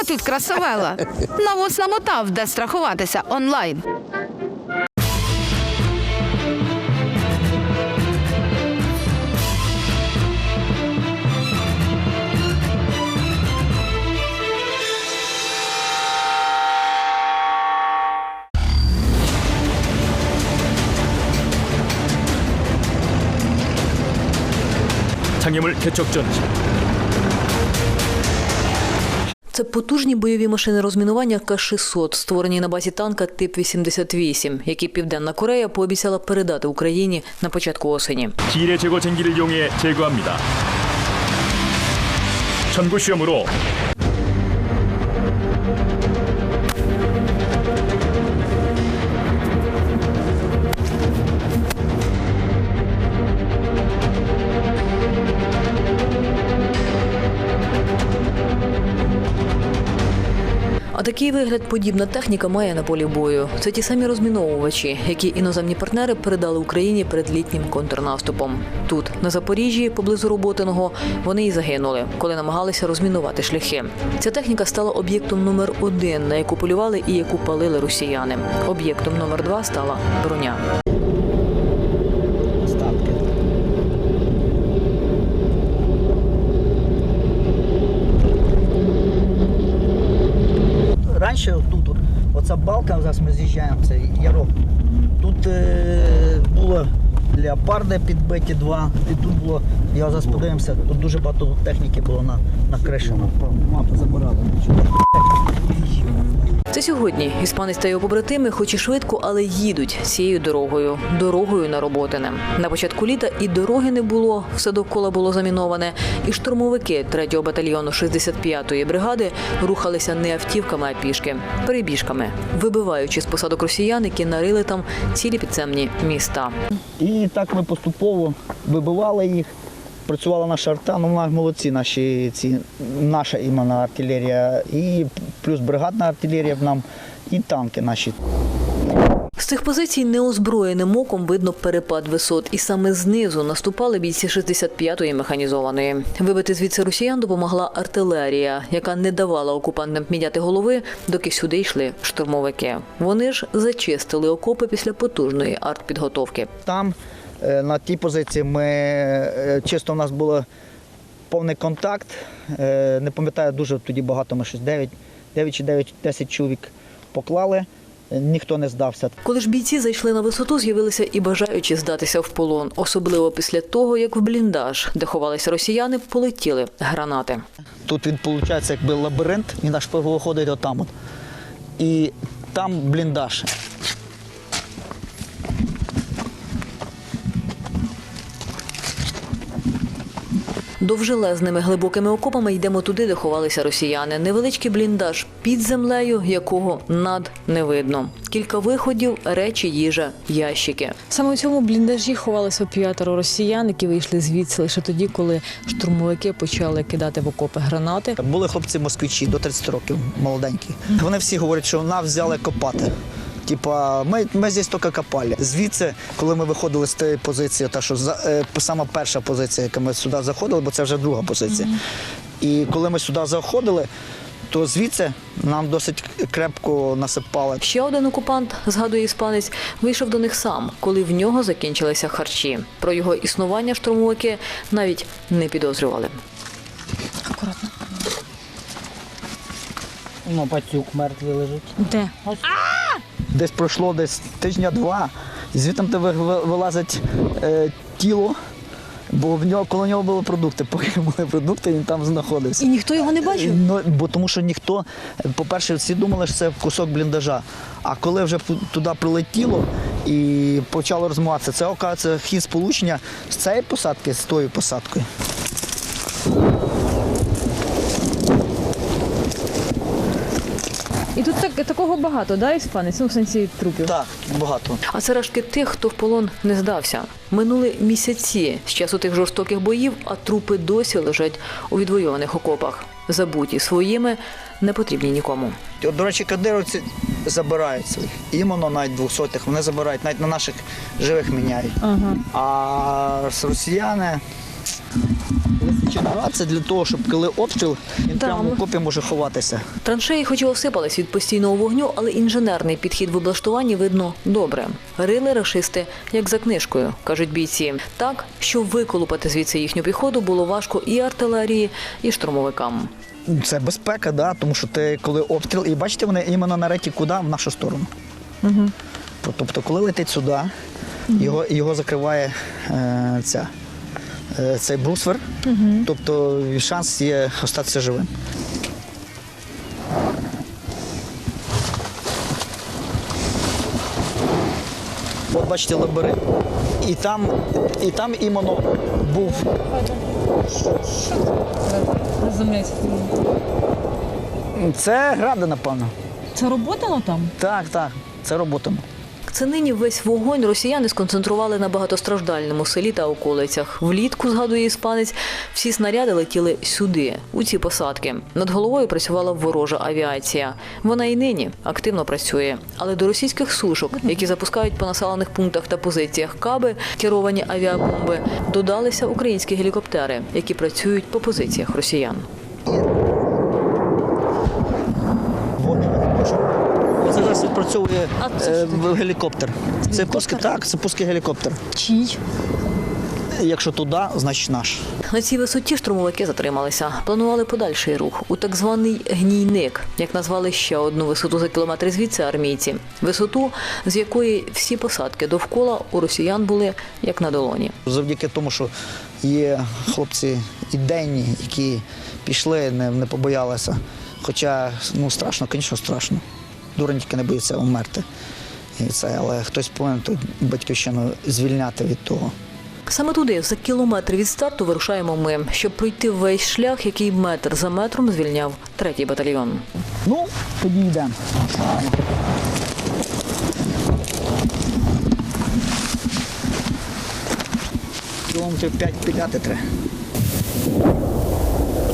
От від красавела. Навоз намотав, де страхуватися онлайн. 장애물 개척 전지 Це потужні бойові машини розмінування К-600, створені на базі танка тип 88, які Південна Корея пообіцяла передати Україні на початку осені. 비례 제거 쟁기를 이용해 제거합니다. 전구 시험으로 А такий вигляд подібна техніка має на полі бою. Це ті самі розміновувачі, які іноземні партнери передали Україні перед літнім контрнаступом. Тут, на Запоріжжі, поблизу Роботиного, вони і загинули, коли намагалися розмінувати шляхи. Ця техніка стала об'єктом номер один, на яку полювали і яку палили росіяни. Об'єктом номер два стала броня. остатки. Раніше тут, от, оця балка, зараз ми з'їжджаємо, це ярок. Тут е, було леопарди підбиті два, і тут було, я зараз подивимося, тут дуже багато техніки було на, на криші. Мапу забирали. Це сьогодні іспанець та його побратими, хоч і швидко, але їдуть цією дорогою, дорогою на роботине. На початку літа і дороги не було, все довкола було заміноване. І штурмовики 3-го батальйону 65-ї бригади рухалися не автівками, а пішки, перебіжками, вибиваючи з посадок росіян, які нарили там цілі підземні міста. І так ми поступово вибивали їх. Працювала наша арта, ну молодці, наші ці наша іменно артилерія, і плюс бригадна артилерія в нам, і танки наші. З цих позицій неозброєним оком видно перепад висот, і саме знизу наступали бійці 65-ї механізованої. Вибити звідси росіян допомогла артилерія, яка не давала окупантам підняти голови, доки сюди йшли штурмовики. Вони ж зачистили окопи після потужної артпідготовки. Там е, на тій позиції ми е, чисто у нас було повний контакт. Е, Не пам'ятаю дуже тоді багато, ми щось 9, 9 чи 9, 10 чоловік поклали. Ніхто не здався. Коли ж бійці зайшли на висоту, з'явилися і бажаючі здатися в полон, особливо після того, як в бліндаж, де ховалися росіяни, полетіли гранати. Тут він виходить якби лабіринт, він наш виходить отам. І там бліндаж. Довжелезними глибокими окопами йдемо туди, де ховалися росіяни. Невеличкий бліндаж під землею, якого над не видно. Кілька виходів, речі, їжа, ящики. Саме у цьому бліндажі ховалися п'ятеро росіян, які вийшли звідси лише тоді, коли штурмовики почали кидати в окопи гранати. Були хлопці москвичі до 30 років, молоденькі. Вони всі говорять, що нас взяли копати. Типа, ми, ми здесь тільки копали. Звідси, коли ми виходили з тієї позиції, та що за, е, сама перша позиція, яка ми сюди заходили, бо це вже друга позиція. І коли ми сюди заходили, то звідси нам досить крепко насипали. Ще один окупант, згадує іспанець, вийшов до них сам, коли в нього закінчилися харчі. Про його існування штурмовики навіть не підозрювали. Акуратно. Ну, пацюк мертвий лежить. Де? Десь пройшло десь тижня-два, звідти вилазить е, тіло, бо в нього, коло нього були продукти. Поки були продукти, він там знаходився. І ніхто його не бачив? Ну, бо тому що ніхто, по-перше, всі думали, що це кусок бліндажа. А коли вже туди прилетіло і почало розмиватися, це оказується хід сполучення з цієї посадки, з тою посадкою. І тут так, такого багато, да, іспанець? Ну, в сенсі трупів. Так, багато. А це рештки тих, хто в полон не здався. Минули місяці з часу тих жорстоких боїв, а трупи досі лежать у відвойованих окопах. Забуті своїми, не потрібні нікому. От, До речі, кадировці забирають своїх. Іменно навіть двохсотих, вони забирають, навіть на наших живих міняють. Ага. А росіяни Чергова це для того, щоб коли обстріл, він прямо в окопі може ховатися. Траншеї хоч і осипались від постійного вогню, але інженерний підхід в облаштуванні видно добре. Рили рашисти, як за книжкою, кажуть бійці. Так, що виколупати звідси їхню піхоту було важко і артилерії, і штурмовикам. Це безпека, да, тому що ти коли обстріл, і бачите, вони іменно на реті куди? В нашу сторону. Угу. Тобто, коли летить сюди, його, його закриває е, ця, цей брусвер, тобто шанс є остатися живим. От бачите лабиринт. І там, і там іменно був Це гради, напевно. Це роботало там? Так, так, це роботами. Це нині весь вогонь росіяни сконцентрували на багатостраждальному селі та околицях. Влітку, згадує іспанець, всі снаряди летіли сюди, у ці посадки. Над головою працювала ворожа авіація. Вона і нині активно працює. Але до російських сушок, які запускають по населених пунктах та позиціях каби, керовані авіабомби, додалися українські гелікоптери, які працюють по позиціях росіян. Відпрацьовує е, гелікоптер. Це пуски, так, це пуски гелікоптер. Чий? Якщо туди, значить наш. На цій висоті штурмовики затрималися. Планували подальший рух у так званий гнійник, як назвали ще одну висоту за кілометр звідси армійці. Висоту, з якої всі посадки довкола у росіян були як на долоні. Завдяки тому, що є хлопці ідейні, які пішли, не, не побоялися. Хоча ну страшно, звісно, страшно. Дурень не боїться умерти. І це, але хтось повинен ту батьківщину звільняти від того. Саме туди, за кілометр від старту, вирушаємо ми, щоб пройти весь шлях, який метр за метром звільняв третій батальйон. Ну, тоді йдемо. Кілометрів 5 піляти треба.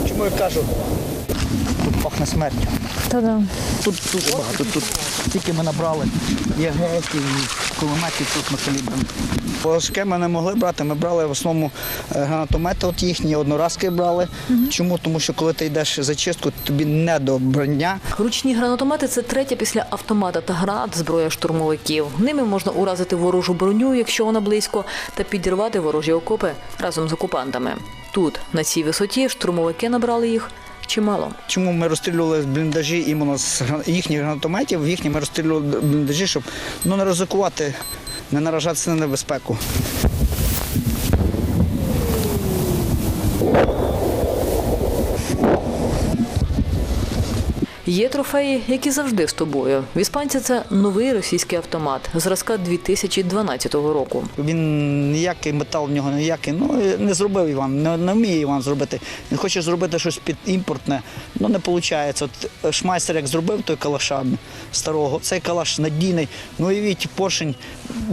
Чому я кажу? Тут пахне смертю. Та-да. Тут дуже багато. Тут тільки ми набрали. І кулеметів тут на калібром. Важке ми не могли брати. Ми брали в основному е, гранатомети от їхні, одноразки брали. Чому? Тому що коли ти йдеш зачистку, тобі не до броня. Ручні гранатомети це третя після автомата та гранат зброя штурмовиків. Ними можна уразити ворожу броню, якщо вона близько, та підірвати ворожі окопи разом з окупантами. Тут, на цій висоті, штурмовики набрали їх чимало. Чому ми розстрілювали бліндажі іменно з їхніх гранатометів, їхні ми розстрілювали бліндажі, щоб ну, не ризикувати, не наражатися на небезпеку. Є трофеї, які завжди з тобою. В іспанця це новий російський автомат зразка 2012 року. Він ніякий метал в нього ніякий. Ну не зробив Іван, не, не вміє Іван зробити. Він хоче зробити щось під імпортне, ну не виходить. От е, Шмайстер як зробив той калаша старого, цей калаш надійний. Ну і від поршень.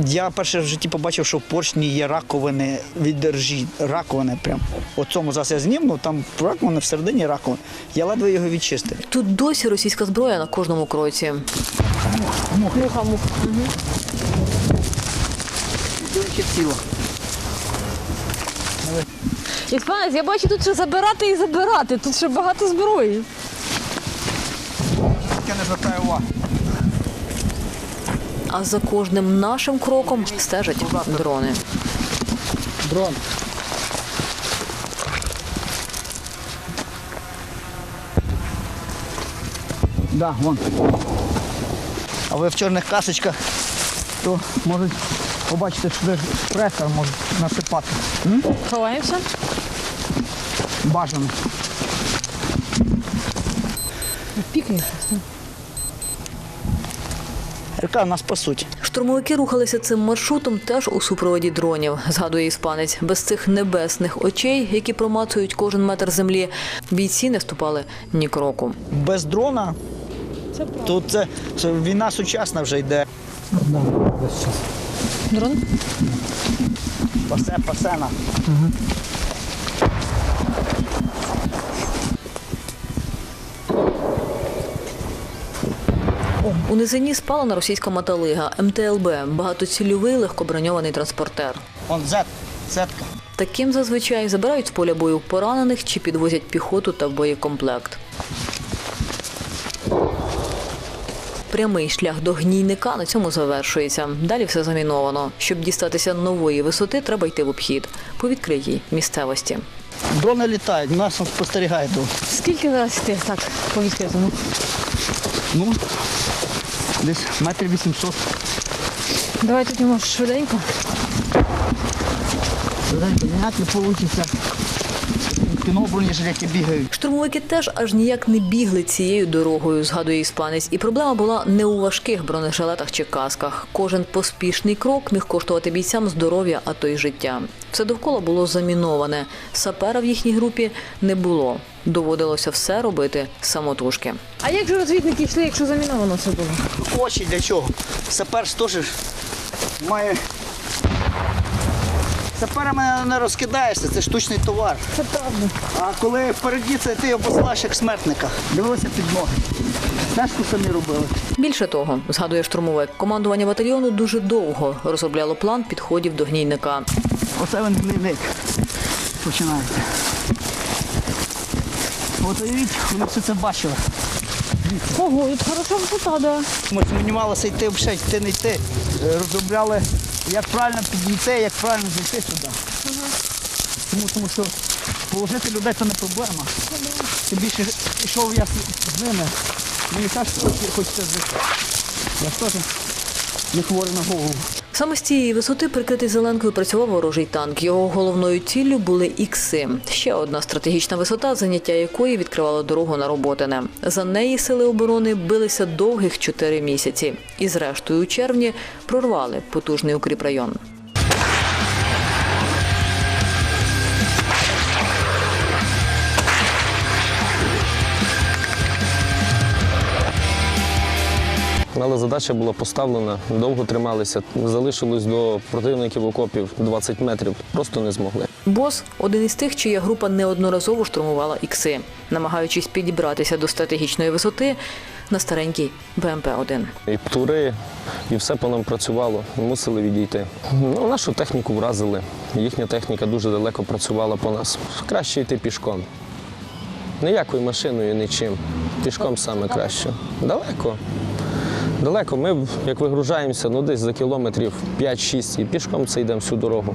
Я перше в житті побачив, що в поршні є раковини від держі. Раковини прям. От цьому зараз я зніму, там раковини всередині раковини. Я ледве його відчистив. Тут досі російська зброя на кожному кроці. Муха, муха. Речі, ціла. Іспанець, я бачу тут ще забирати і забирати. Тут ще багато зброї. Я не звертаю увагу. А за кожним нашим кроком стежать дрони. Дрон. Да, вон. А ви в чорних касочках, то можуть побачити, що де пресор може насипати. М? Ховаємося. Бажано. Пікнеш. Яка нас пасуть. Штурмовики рухалися цим маршрутом теж у супроводі дронів, згадує іспанець. Без цих небесних очей, які промацують кожен метр землі, бійці не ступали ні кроку. Без дрона тут це, це війна сучасна вже йде. Дрон? Пасе, пасена. У низині спала на російська мотолига МТЛБ, багатоцільовий легкоброньований транспортер. Он зет, зетка. Таким зазвичай забирають з поля бою поранених чи підвозять піхоту та боєкомплект. Прямий шлях до гнійника на цьому завершується. Далі все заміновано. Щоб дістатися нової висоти, треба йти в обхід по відкритій місцевості. Дрони літають, нас спостерігають. Скільки зараз йти так по відкритому? Ну, десь метр 800. Давай тут може швиденько. Ніяк не вийде. Кіно бронежилеті бігають. Штурмовики теж аж ніяк не бігли цією дорогою, згадує іспанець. І проблема була не у важких бронежилетах чи касках. Кожен поспішний крок міг коштувати бійцям здоров'я, а то й життя. Все довкола було заміноване. Сапера в їхній групі не було. Доводилося все робити самотужки. А як же розвідники йшли, якщо заміновано все було? Очі для чого? Сапер теж має. Саперами не розкидаєшся, це штучний товар. Це правда. А коли впереді це ти його посилаєш як смертника. Дивилися під ноги. Знаєш, що самі робили? Більше того, згадує штурмовик, командування батальйону дуже довго розробляло план підходів до гнійника. Оце він гнильник. Починається. От уявіть, вони все це бачили. Ого, тут хороша висота, да. Ми сумнівалися йти взагалі, йти не йти. Е, Розробляли, як правильно підійти, як правильно зайти сюди. Тому, тому що положити людей це не проблема. Тим більше йшов я з- ними. Мені теж хочеться жити. Я теж не хворий на голову. Саме з цієї висоти, прикритий зеленкою, працював ворожий танк. Його головною ціллю були ікси. Ще одна стратегічна висота, заняття якої відкривало дорогу на роботине. За неї сили оборони билися довгих чотири місяці. І зрештою у червні прорвали потужний укріпрайон. Але задача була поставлена, довго трималися. Залишилось до противників окопів 20 метрів, просто не змогли. Бос один із тих, чия група неодноразово штурмувала ікси, намагаючись підібратися до стратегічної висоти на старенький БМП-1. І тури, і все по нам працювало. Мусили відійти. Ну, нашу техніку вразили. Їхня техніка дуже далеко працювала по нас. Краще йти пішком. Ніякою машиною, нічим. Пішком саме краще. Далеко. Далеко. Ми, як вигружаємося, ну десь за кілометрів 5-6 і пішком це йдемо всю дорогу.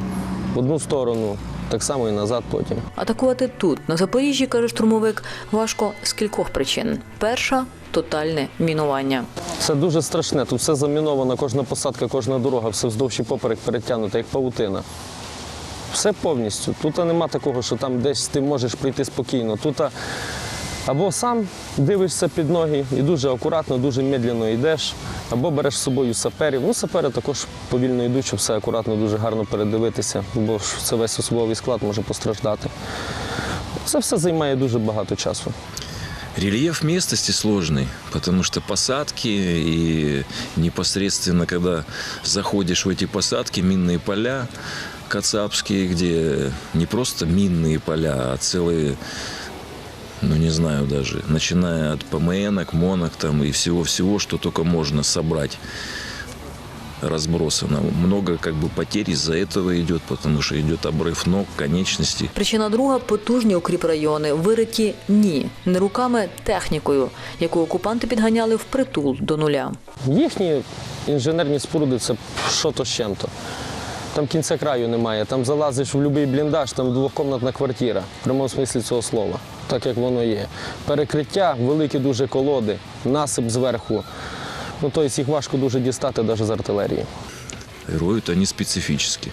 В одну сторону, так само і назад потім. Атакувати тут, на Запоріжжі, каже штурмовик, важко з кількох причин. Перша тотальне мінування. Це дуже страшне. Тут все заміновано, кожна посадка, кожна дорога, все вздовж і поперек перетягнуто, як павутина. Все повністю. Тут нема такого, що там десь ти можеш прийти спокійно. Тут або сам дивишся під ноги і дуже акуратно, дуже медленно йдеш, або береш з собою саперів. Ну, сапери також повільно йдуть, щоб все акуратно, дуже гарно передивитися, бо ж це весь особовий склад може постраждати. Це все займає дуже багато часу. Рельеф местности сложный, потому что посадки и непосредственно, когда заходишь в эти посадки, минные поля кацапские, где не просто минные поля, а целые, ну не знаю даже, начиная от ПМНок, МОНок там и всего-всего, что только можно собрать разбросано. Много как бы потерь из-за этого идет, потому что идет обрыв ног, конечностей. Причина друга потужні укріпрайони, вириті ні, не руками, технікою, яку окупанти підганяли впритул до нуля. Їхні інженерні споруди це що то з чим-то. Там кінця краю немає. Там залазиш в будь-який бліндаж, там двокомнатна квартира, в прямому смислі цього слова, так як воно є. Перекриття, великі дуже колоди, насип зверху. Ну, тобто їх важко дуже дістати навіть з артилерії. Роют они специфически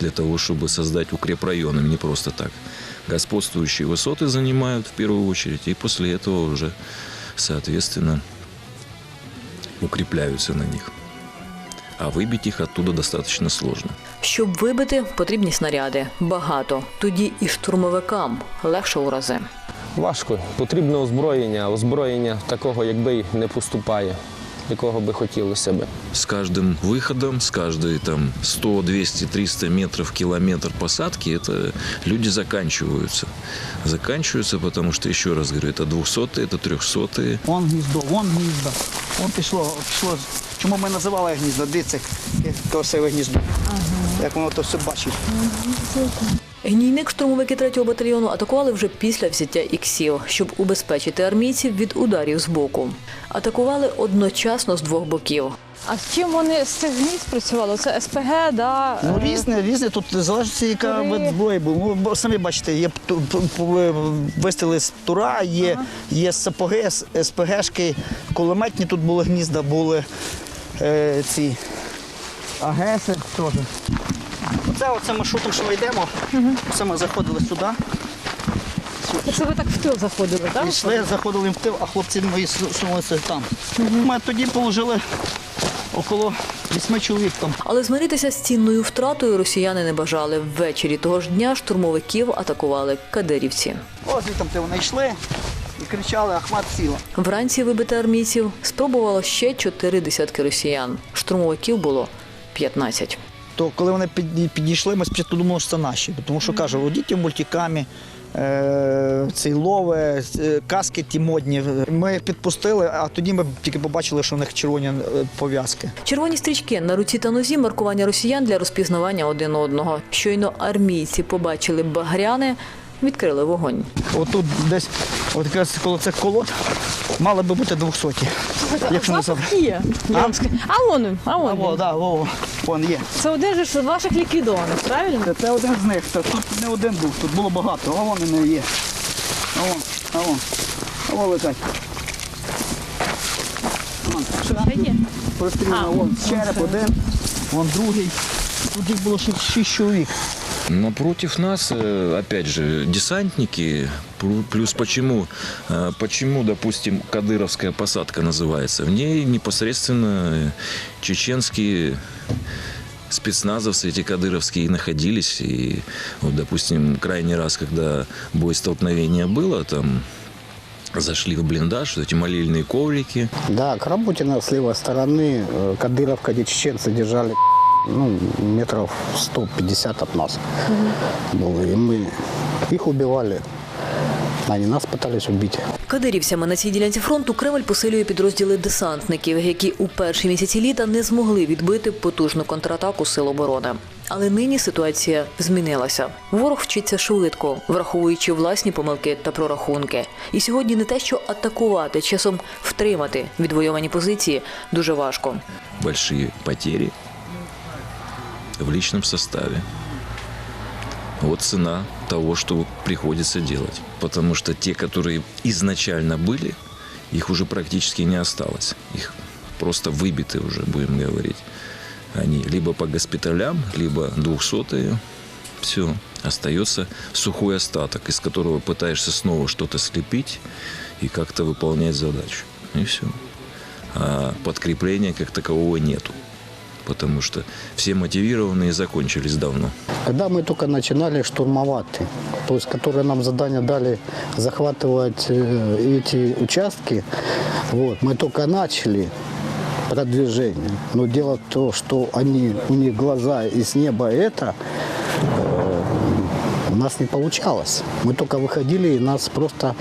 для того, чтобы создать укрепрайоны, не просто так. Господствующие высоты занимают в первую очередь, и после этого уже, соответственно, укрепляются на них. А выбить их оттуда достаточно сложно. Щоб вибити, потрібні снаряди. Багато. Тоді і штурмовикам легше у рази. Важко. Потрібне озброєння, а озброєння такого, якби й не поступає, якого би хотілося би. С каждым выходом, с каждой там 100, 200, 300 метров, километр посадки, это люди заканчиваются. Заканчиваются, потому что, еще раз говорю, это 200 это 300 Вон гніздо, вон гніздо. Вон пішло, пішло. Чому ми називали гніздо? Дивіться, як то сиве гніздо. Як воно то все бачить. Гнійник штурмовики 3-го батальйону атакували вже після взяття іксів, щоб убезпечити армійців від ударів з боку. Атакували одночасно з двох боків. А з чим вони з цих гнізд працювали? Це СПГ, да? Ну, різне, різне. Тут залежить, яка вид зброї був. Ну, бо самі бачите, є вистріли з тура, є, є сапоги, СПГшки, кулеметні тут були гнізда, були е, ці агеси теж. Оце оце маршрутом, що ми йдемо. Це ми заходили сюди. Це ви так в тил заходили, так? Пішли, заходили в тил, а хлопці мої су- сунулися там. Ми тоді положили около вісьми чоловік там. Але змиритися з цінною втратою росіяни не бажали. Ввечері того ж дня штурмовиків атакували кадирівці. Ось звідти де вони йшли і кричали Ахмат сіла. Вранці вибити армійців спробувало ще чотири десятки росіян. Штурмовиків було 15. То коли вони підійшли, ми спочатку думали, що це наші. Тому що кажуть, водіть в мультикамі, е, цей лове, е, каски ті модні. Ми їх підпустили, а тоді ми тільки побачили, що в них червоні е, пов'язки. Червоні стрічки на руці та нозі маркування росіян для розпізнавання один одного. Щойно армійці побачили багряни, відкрили вогонь. Отут десь, от якраз коло цих колод, мали би бути 200. Якщо не забрати. Є. Я вам скажу. А вон, він, а во, він. да, во, вон є. Це один же з ваших ліквідованих, правильно? Це, це один з них. Це, тут не один був, тут було багато, а вон вони є. А вон, а вон. А вон летять. Вон, ще є? Простріляно, вон череп один, вон другий. Тут їх було шість, шість чоловік. Напротив нас, э, опять же, десантники. Плю- Плюс почему, э, почему, допустим, Кадыровская посадка называется? В ней непосредственно чеченские спецназовцы эти кадыровские находились. И, вот, допустим, крайний раз, когда бой столкновения было, там зашли в блиндаж, вот эти молильные коврики. Да, к работе нас с левой стороны э, Кадыровка, где чеченцы держали ну, метров 150 от нас. Было. И мы их убивали. Они нас пытались убить. Кадирівцями на цій ділянці фронту Кремль посилює підрозділи десантників, які у перші місяці літа не змогли відбити потужну контратаку сил оборони. Але нині ситуація змінилася. Ворог вчиться швидко, враховуючи власні помилки та прорахунки. І сьогодні не те, що атакувати, часом втримати відвойовані позиції дуже важко. большие потери в личном составе. Вот цена того, что приходится делать. Потому что те, которые изначально были, их уже практически не осталось. Их просто выбиты уже, будем говорить. Они либо по госпиталям, либо двухсотые. Все. Остается сухой остаток, из которого пытаешься снова что-то слепить и как-то выполнять задачу. И все. А подкрепления как такового нету. Потому что все мотивированные закончились давно. Когда мы только начинали штурмовать, то есть которые нам задание дали захватывать э, эти участки, вот, мы только начали продвижение. Но дело в том, что они, у них глаза и с неба это, э, у нас не получалось. Мы только выходили и нас просто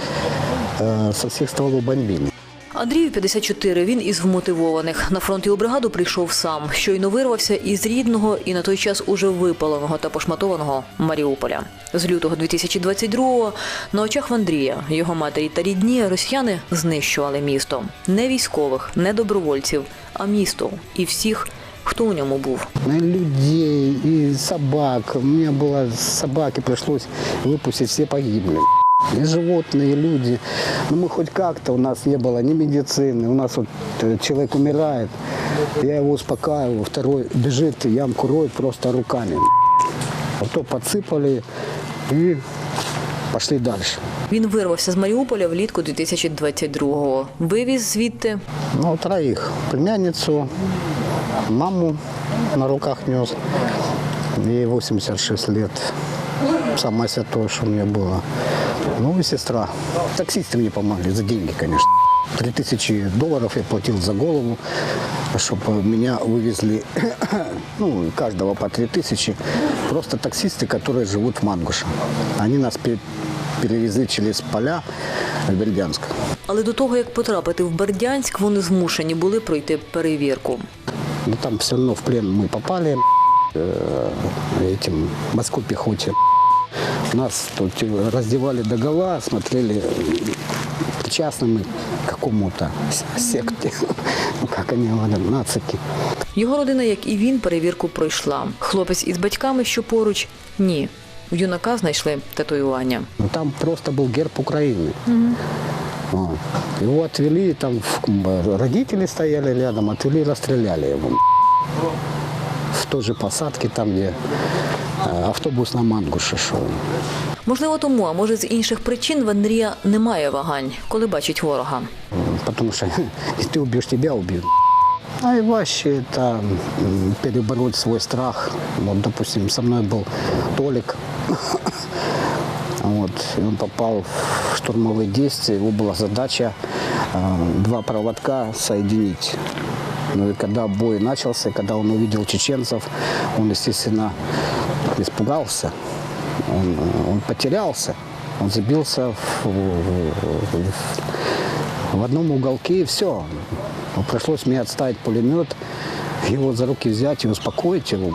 э, со всех стволов бомбили. Андрію 54, він із вмотивованих. На фронт його бригаду прийшов сам. Щойно вирвався із рідного і на той час уже випаленого та пошматованого Маріуполя. З лютого 2022-го на очах в Андрія, його матері та рідні росіяни знищували місто. Не військових, не добровольців, а місто і всіх, хто у ньому був. Людей, и собак. У меня было собаки, пришлось выпустить, все погибли. И животные, и люди. Но мы хоть как-то, у нас не было ни медицины. У нас вот э, человек умирает, я его успокаиваю, второй бежит, ямку роет просто руками. А то подсыпали и пошли дальше. Він вирвався з Маріуполя влітку 2022-го. Вивіз звідти Ну, троих. Племянницу, маму на руках нес. Ей 86 лет. Самое святое, что у меня было. Ну и сестра. Таксисты мне помогли за деньги, конечно. Три тысячи долларов я платил за голову, чтобы меня вывезли, ну, каждого по три тысячи. Просто таксисты, которые живут в Мангуше. Они нас пе- перевезли через поля в Бердянск. Але до того, як потрапити в Бердянськ, вони змушені були пройти перевірку. Но там все равно в плен мы попали э, этим морской пехоте. Нас тут раздевали догола, смотрели, причастны мы к какому-то с- секте, ну, как они говорят, нацики. Його родина, як і він, перевірку пройшла. Хлопець із батьками, що поруч, ні. У юнака знайшли татуювання. Ну, Там просто был герб Украины. Вот. Его отвели, там в- родители стояли рядом, отвели и расстреляли его. В той же посадке, там, где э, автобус на Мангуше шел. Можливо, тому, а може з інших причин в Андрія немає вагань, коли бачить ворога. Потому что если ты убьешь, тебя убьют. А и вообще это м, перебороть свой страх. Вот, допустим, со мной был Толик. Вот, и он попал в штурмовые действия. Его была задача э, два проводка соединить. Ну и когда бой начался, когда он увидел чеченцев, он, естественно, испугался. Он, он потерялся. Он забился в, в- в- в одном уголке и все. Пришлось мне отставить пулемет, его за руки взять и успокоить его.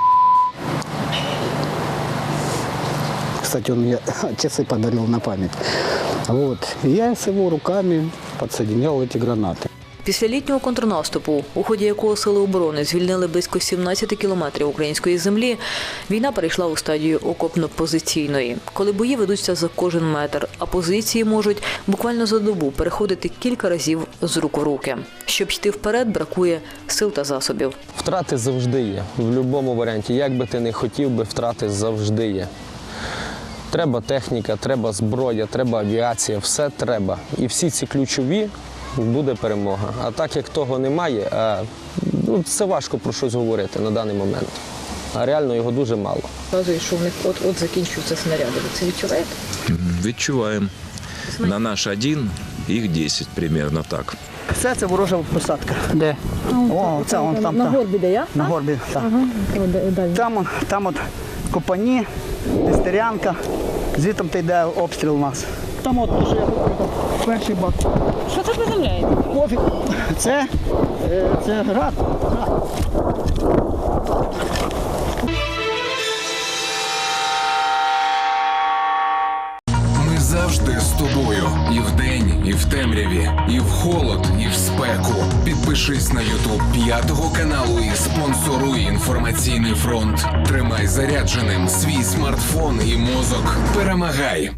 Кстати, он мне часы подарил на память. Вот. И я с его руками подсоединял эти гранаты. Після літнього контрнаступу, у ході якого сили оборони звільнили близько 17 кілометрів української землі, війна перейшла у стадію окопно-позиційної, коли бої ведуться за кожен метр, а позиції можуть буквально за добу переходити кілька разів з рук в руки. Щоб йти вперед, бракує сил та засобів. Втрати завжди є. В будь-якому варіанті. Як би ти не хотів би, втрати завжди є. Треба техніка, треба зброя, треба авіація, все треба. І всі ці ключові буде перемога. А так як того немає, а, ну, це важко про щось говорити на даний момент. А реально його дуже мало. Показує, що в них от от закінчуються снаряди. Ви це відчуваєте? Відчуваємо. На наш один, їх 10 примерно так. Це це ворожа посадка. Де? О, це он там. на горбі, де я? На горбі, так. Там, там от Копані, Нестерянка. Звідти йде обстріл у нас. Там от що я говорю, перший бак. Що це приземляєте? Пофіг. Це, е, це град. град. Ми завжди з тобою. І вдень, і в темряві, і в холод, і в спеку. Підпишись на Ютуб п'ятого каналу і спонсоруй інформаційний фронт. Тримай зарядженим свій смартфон і мозок. Перемагай!